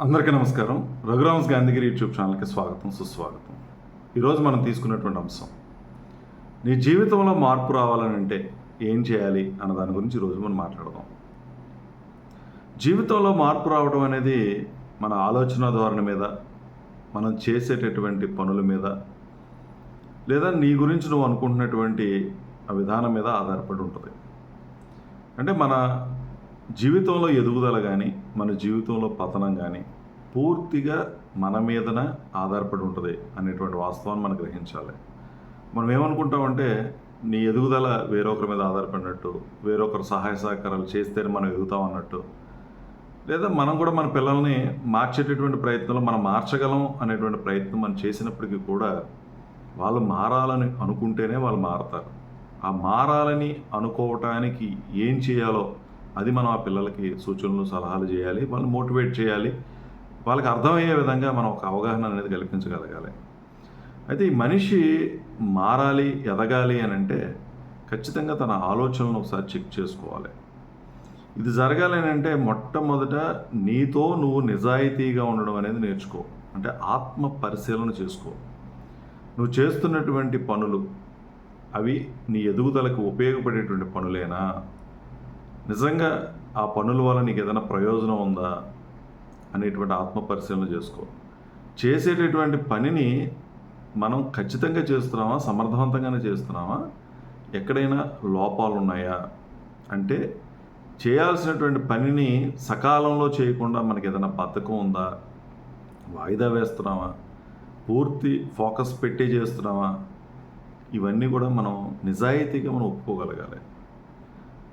అందరికీ నమస్కారం. రఘురామ్స్ గాంధీగిరి యూట్యూబ్ ఛానల్కి స్వాగతం సుస్వాగతం. ఈరోజు మనం తీసుకున్నటువంటి అంశం నీ జీవితంలో మార్పు రావాలని అంటే ఏం చేయాలి అన్న దాని గురించి ఈరోజు మనం మాట్లాడదాం. జీవితంలో మార్పు రావడం అనేది మన ఆలోచన ధోరణి మీద మనం చేసేటటువంటి పనుల మీద లేదా నీ గురించి నువ్వు అనుకుంటున్నటువంటి ఆ విధానం మీద ఆధారపడి ఉంటుంది. అంటే మన జీవితంలో ఎదుగుదల కానీ మన జీవితంలో పతనం కానీ పూర్తిగా మన మీదన ఆధారపడి ఉంటుంది అనేటువంటి వాస్తవాన్ని మనం గ్రహించాలి. మనం ఏమనుకుంటామంటే నీ ఎదుగుదల వేరొకరి మీద ఆధారపడినట్టు వేరొకరు సహాయ సహకారాలు చేస్తేనే మనం ఎదుగుతాం అన్నట్టు. లేదా మనం కూడా మన పిల్లల్ని మార్చేటటువంటి ప్రయత్నంలో మనం మార్చగలం అనేటువంటి ప్రయత్నం మనం చేసినప్పటికీ కూడా వాళ్ళు మారాలని అనుకుంటేనే వాళ్ళు మారతారు. ఆ మారాలని అనుకోవటానికి ఏం చేయాలో అది మనం ఆ పిల్లలకి సూచనలు సలహాలు చేయాలి. వాళ్ళని మోటివేట్ చేయాలి. వాళ్ళకి అర్థమయ్యే విధంగా మనం ఒక అవగాహన అనేది కల్పించగలగాలి. అయితే ఈ మనిషి మారాలి ఎదగాలి అని అంటే ఖచ్చితంగా తన ఆలోచనలను ఒకసారి చెక్ చేసుకోవాలి. ఇది జరగాలి అని అంటే మొట్టమొదట నీతో నువ్వు నిజాయితీగా ఉండడం అనేది నేర్చుకో. అంటే ఆత్మ పరిశీలన చేసుకో. నువ్వు చేస్తున్నటువంటి పనులు అవి నీ ఎదుగుదలకు ఉపయోగపడేటువంటి పనులేనా? నిజంగా ఆ పనుల వల్ల నీకు ఏదైనా ప్రయోజనం ఉందా అనేటువంటి ఆత్మ పరిశీలన చేసుకో. చేసేటటువంటి పనిని మనం ఖచ్చితంగా చేస్తున్నామా? సమర్థవంతంగానే చేస్తున్నామా? ఎక్కడైనా లోపాలు ఉన్నాయా అంటే చేయాల్సినటువంటి పనిని సకాలంలో చేయకుండా మనకి ఏదైనా బద్ధకం ఉందా? వాయిదా వేస్తున్నామా? పూర్తి ఫోకస్ పెట్టి చేస్తున్నామా? ఇవన్నీ కూడా మనం నిజాయితీగా మనం ఒప్పుకోగలగాలి.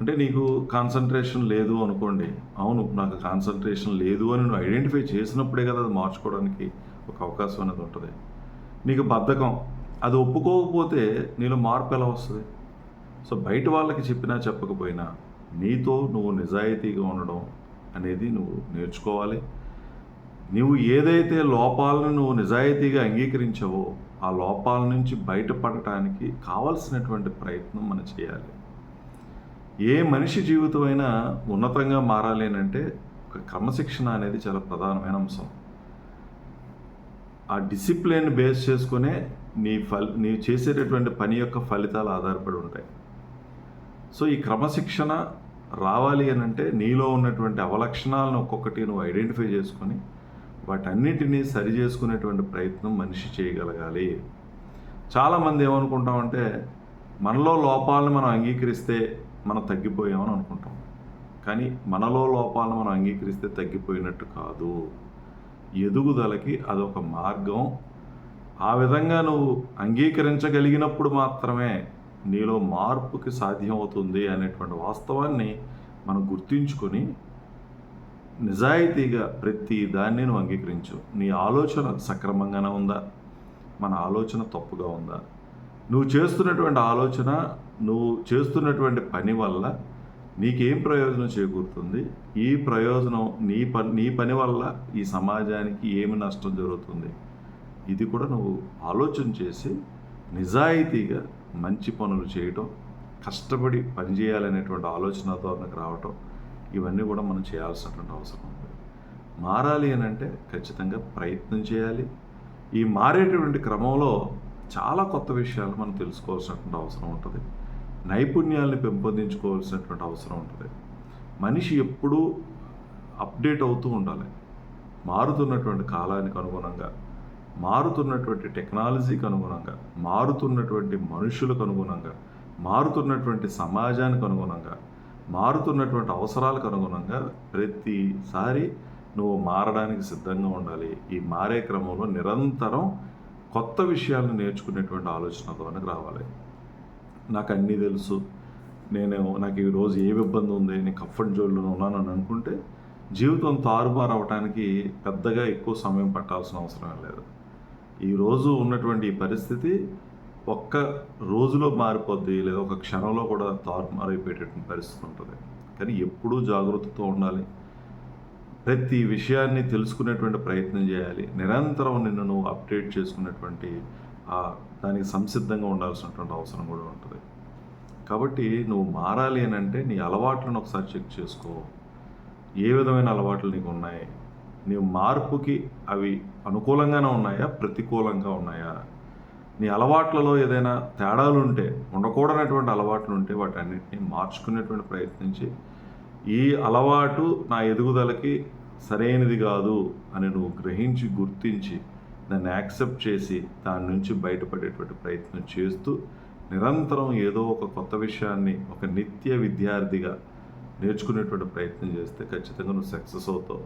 అంటే నీకు కాన్సన్ట్రేషన్ లేదు అనుకోండి. అవును నాకు కాన్సన్ట్రేషన్ లేదు అని నువ్వు ఐడెంటిఫై చేసినప్పుడే కదా అది మార్చుకోవడానికి ఒక అవకాశం అనేది ఉంటుంది. నీకు బద్ధకం అది ఒప్పుకోకపోతే నీలో మార్పు ఎలా వస్తుంది? సో బయట వాళ్ళకి చెప్పినా చెప్పకపోయినా నీతో నువ్వు నిజాయితీగా ఉండడం అనేది నువ్వు నేర్చుకోవాలి. నువ్వు ఏదైతే లోపాలను నువ్వు నిజాయితీగా అంగీకరించావో ఆ లోపాల నుంచి బయటపడటానికి కావలసినటువంటి ప్రయత్నం మనం చేయాలి. ఏ మనిషి జీవితం అయినా ఉన్నతంగా మారాలి అని అంటే ఒక క్రమశిక్షణ అనేది చాలా ప్రధానమైన అంశం. ఆ డిసిప్లిన్ బేస్ చేసుకునే నీ ఫల్ నీ చేసేటటువంటి పని యొక్క ఫలితాలు ఆధారపడి ఉంటాయి. సో ఈ క్రమశిక్షణ రావాలి అని అంటే నీలో ఉన్నటువంటి అవలక్షణాలను ఒక్కొక్కటి నువ్వు ఐడెంటిఫై చేసుకొని వాటన్నిటినీ సరి చేసుకునేటువంటి ప్రయత్నం మనిషి చేయగలగాలి. చాలామంది ఏమనుకుంటామంటే మనలో లోపాలను మనం అంగీకరిస్తే మనం తగ్గిపోయామని అనుకుంటాం. కానీ మనలో లోపాలను మనం అంగీకరిస్తే తగ్గిపోయినట్టు కాదు. ఎదుగుదలకి అదొక మార్గం. ఆ విధంగా నువ్వు అంగీకరించగలిగినప్పుడు మాత్రమే నీలో మార్పుకి సాధ్యమవుతుంది అనేటువంటి వాస్తవాన్ని మనం గుర్తించుకొని నిజాయితీగా ప్రతి దాన్ని నువ్వు అంగీకరించు. నీ ఆలోచన సక్రమంగానే ఉందా? మన ఆలోచన తప్పుగా ఉందా? నువ్వు చేస్తున్నటువంటి ఆలోచన నువ్వు చేస్తున్నటువంటి పని వల్ల నీకేం ప్రయోజనం చేకూరుతుంది? ఈ ప్రయోజనం నీ పని నీ పని వల్ల ఈ సమాజానికి ఏమి నష్టం జరుగుతుంది? ఇది కూడా నువ్వు ఆలోచన చేసి నిజాయితీగా మంచి పనులు చేయటం కష్టపడి పనిచేయాలనేటువంటి ఆలోచన ధోరణకు రావటం ఇవన్నీ కూడా మనం చేయాల్సినటువంటి అవసరం ఉంది. మారాలి అని అంటే ఖచ్చితంగా ప్రయత్నం చేయాలి. ఈ మారేటటువంటి క్రమంలో చాలా కొత్త విషయాలు మనం తెలుసుకోవాల్సినటువంటి అవసరం ఉంటుంది. నైపుణ్యాలను పెంపొందించుకోవాల్సినటువంటి అవసరం ఉంటుంది. మనిషి ఎప్పుడూ అప్డేట్ అవుతూ ఉండాలి. మారుతున్నటువంటి కాలానికి అనుగుణంగా మారుతున్నటువంటి టెక్నాలజీకి అనుగుణంగా మారుతున్నటువంటి మనుషులకు అనుగుణంగా మారుతున్నటువంటి సమాజానికి అనుగుణంగా మారుతున్నటువంటి అవసరాలకు అనుగుణంగా ప్రతిసారి నువ్వు మారడానికి సిద్ధంగా ఉండాలి. ఈ మారే క్రమంలో నిరంతరం కొత్త విషయాలను నేర్చుకునేటువంటి ఆలోచన ద్వారా రావాలి. నాకు అన్నీ తెలుసు. నేను నాకు ఈ రోజు ఏ ఇబ్బంది ఉంది నేను కంఫర్ట్ జోన్లో ఉన్నాను అని అనుకుంటే జీవితం తారుమారు అవడానికి పెద్దగా ఎక్కువ సమయం పట్టాల్సిన అవసరం లేదు. ఈ రోజు ఉన్నటువంటి ఈ పరిస్థితి ఒక్క రోజులో మారిపోద్ది లేదా ఒక క్షణంలో కూడా తారుమారైపోయేటటువంటి పరిస్థితి ఉంటుంది. కానీ ఎప్పుడూ జాగ్రత్తతో ఉండాలి. ప్రతి విషయాన్ని తెలుసుకునేటువంటి ప్రయత్నం చేయాలి. నిరంతరం నిన్ను నువ్వు అప్డేట్ చేసుకునేటువంటి ఆ దానికి సంసిద్ధంగా ఉండాల్సినటువంటి అవసరం కూడా ఉంటుంది. కాబట్టి నువ్వు మారాలి అని అంటే నీ అలవాట్లను ఒకసారి చెక్ చేసుకో. ఏ విధమైన అలవాట్లు నీకు ఉన్నాయి? నీ మార్పుకి అవి అనుకూలంగానే ఉన్నాయా? ప్రతికూలంగా ఉన్నాయా? నీ అలవాట్లలో ఏదైనా తేడాలు ఉంటే ఉండకూడనటువంటి అలవాట్లు ఉంటే వాటన్నిటిని మార్చుకునేటువంటి ప్రయత్నించి ఈ అలవాటు నా ఎదుగుదలకి సరైనది కాదు అని నువ్వు గ్రహించి గుర్తించి దాన్ని యాక్సెప్ట్ చేసి దాని నుంచి బయటపడేటువంటి ప్రయత్నం చేస్తూ నిరంతరం ఏదో ఒక కొత్త విషయాన్ని ఒక నిత్య విద్యార్థిగా నేర్చుకునేటువంటి ప్రయత్నం చేస్తే ఖచ్చితంగా నువ్వు సక్సెస్ అవుతావు.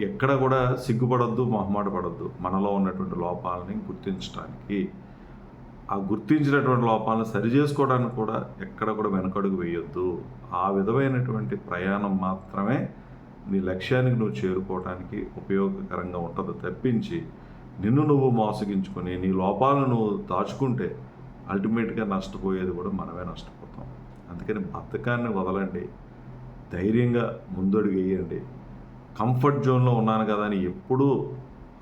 ఎక్కడ కూడా సిగ్గుపడద్దు మొహమాట పడద్దు. మనలో ఉన్నటువంటి లోపాలని గుర్తించడానికి ఆ గుర్తించినటువంటి లోపాలను సరి చేసుకోవడానికి కూడా ఎక్కడ కూడా వెనకడుగు వేయొద్దు. ఆ విధమైనటువంటి ప్రయాణం మాత్రమే నీ లక్ష్యానికి నువ్వు చేరుకోవడానికి ఉపయోగకరంగా ఉంటుంది తప్పించి నిన్ను నువ్వు మోసగించుకొని నీ లోపాలను నువ్వు దాచుకుంటే అల్టిమేట్గా నష్టపోయేది కూడా మనమే నష్టపోతాం. అందుకని బద్ధకాన్ని వదలండి. ధైర్యంగా ముందడుగు వేయండి. కంఫర్ట్ జోన్లో ఉన్నాను కదా అని ఎప్పుడూ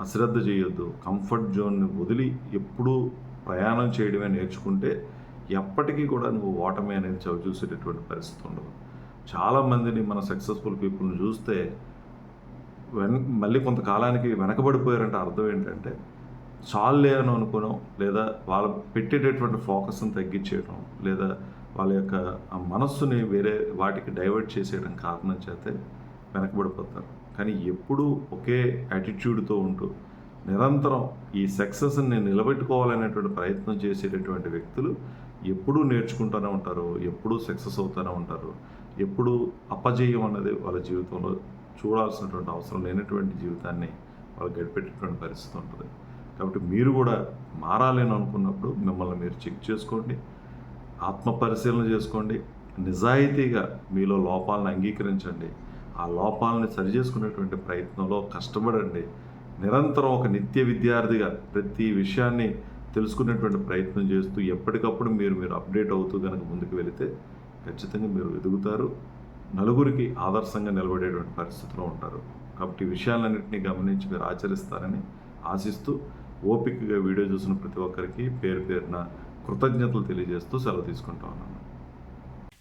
అశ్రద్ధ చేయొద్దు. కంఫర్ట్ జోన్ని వదిలి ఎప్పుడూ ప్రయాణం చేయడమే నేర్చుకుంటే ఎప్పటికీ కూడా నువ్వు ఓటమి అనేది చవి చూసేటటువంటి పరిస్థితి ఉండదు. చాలామందిని మన సక్సెస్ఫుల్ పీపుల్ని చూస్తే వెన్ మళ్ళీ కొంతకాలానికి వెనకబడిపోయారంటే అర్థం ఏంటంటే చాలే అని అనుకోవడం లేదా వాళ్ళు పెట్టేటటువంటి ఫోకస్ని తగ్గించేయడం లేదా వాళ్ళ యొక్క మనస్సుని వేరే వాటికి డైవర్ట్ చేసేయడం కారణం చేతే వెనకబడిపోతారు. కానీ ఎప్పుడూ ఒకే యాటిట్యూడ్తో ఉంటూ నిరంతరం ఈ సక్సెస్ని నేను నిలబెట్టుకోవాలనేటువంటి ప్రయత్నం చేసేటటువంటి వ్యక్తులు ఎప్పుడూ నేర్చుకుంటూనే ఉంటారు ఎప్పుడూ సక్సెస్ అవుతూనే ఉంటారు ఎప్పుడు అపజయం అన్నది వాళ్ళ జీవితంలో చూడాల్సినటువంటి అవసరం లేనటువంటి జీవితాన్ని వాళ్ళు గడిపెట్టేటువంటి పరిస్థితి ఉంటుంది. కాబట్టి మీరు కూడా మారాలని అనుకున్నప్పుడు మిమ్మల్ని మీరు చెక్ చేసుకోండి ఆత్మ పరిశీలన చేసుకోండి నిజాయితీగా మీలో లోపాలను అంగీకరించండి ఆ లోపాలని సరిచేసుకునేటువంటి ప్రయత్నంలో కష్టపడండి. నిరంతరం ఒక నిత్య విద్యార్థిగా ప్రతి విషయాన్ని తెలుసుకునేటువంటి ప్రయత్నం చేస్తూ ఎప్పటికప్పుడు మీరు మీరు అప్డేట్ అవుతూ కనుక ముందుకు వెళితే ఖచ్చితంగా మీరు ఎదుగుతారు. నలుగురికి ఆదర్శంగా నిలబడేటువంటి పరిస్థితిలో ఉంటారు. కాబట్టి ఈ విషయాలన్నింటినీ గమనించి మీరు ఆచరిస్తారని ఆశిస్తూ ఓపికగా వీడియో చూసిన ప్రతి ఒక్కరికి పేరు పేరున కృతజ్ఞతలు తెలియజేస్తూ సెలవు తీసుకుంటా ఉన్నాను.